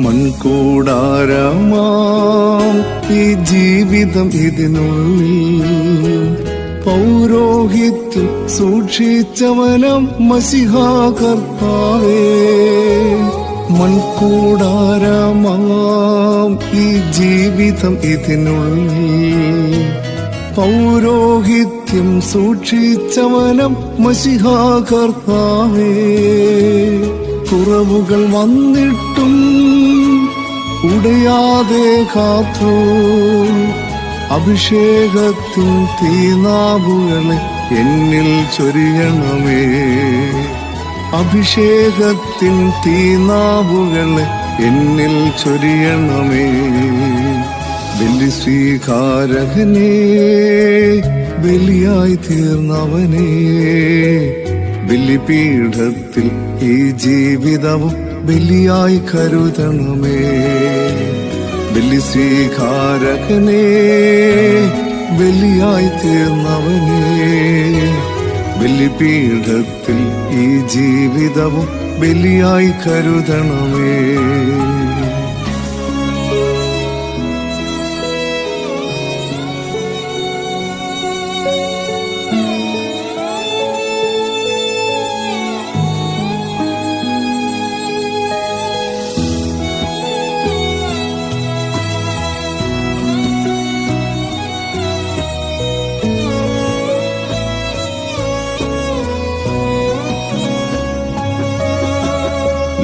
മൺകൂടാരമാം ഈ ജീവിതം ഇതിനുള്ളിൽ. പൗരോഹിത്യം സൂക്ഷിച്ചവനം മസിഹാ കർത്താവേ. മൺകൂടാരമാം ഈ ജീവിതം ഇതിനുള്ളിൽ. പൗരോഹിത്യം സൂക്ഷിച്ചവനം മസിഹാ കർത്താവേ. കുറവുകൾ വന്നിട്ടും ഉടയാതെ കാത്തു അഭിഷേകത്തിൻ തീനാവുകളെ എന്നിൽ ചൊരിയണമേ. അഭിഷേകത്തിൻ തീനാവുകളെ എന്നിൽ ചൊരിയണമേ. ബലി സ്വീകാരകനേ ബലിയായി തീർന്നവനേ. ബലിപീഠത്തിൽ ഈ ജീവിതവും ബലിയായി കരുതണമേ. ബലി സ്വീകാരകനേ ബലിയായി തീർന്നവനേ. ബലിപീഠത്തിൽ ഈ ജീവിതവും ബലിയായി കരുതണമേ.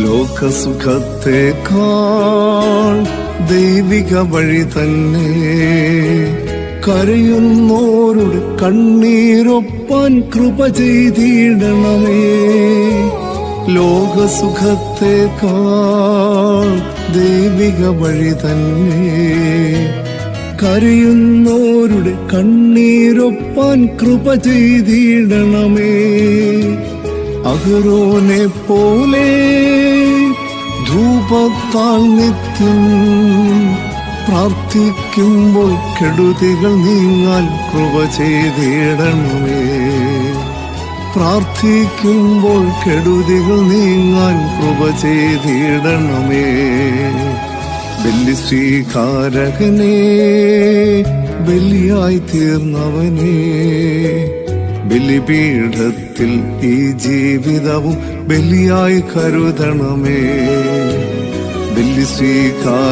ലോകസുഖത്തേക്കാൾ ദൈവിക വഴി തന്നെ. കരയുന്നോരുടെ കണ്ണീരൊപ്പാൻ കൃപ ചെയ്തിടണമേ. ലോകസുഖത്തേക്കാൾ ദൈവിക വഴി തന്നെ. കരയുന്നോരുടെ കണ്ണീരൊപ്പാൻ കൃപ ചെയ്തിടണമേ. അഹരോനെ പോലെ ധൂപത്താൽ നിത്യം പ്രാർത്ഥിക്കുമ്പോൾ കെടുതികൾ നീങ്ങാൻ കൃപ ചെയ്തിടണമേ. പ്രാർത്ഥിക്കുമ്പോൾ കെടുതികൾ നീങ്ങാൻ കൃപ ചെയ്തിടണമേ. ബലി സ്വീകാരകനേ ബലിയായി തീർന്നവനേ. ബലിപീഠത്തിൽ ഈ ജീവിതവും ബലിയായി കരുതണമേ. ബലി സ്വീകാര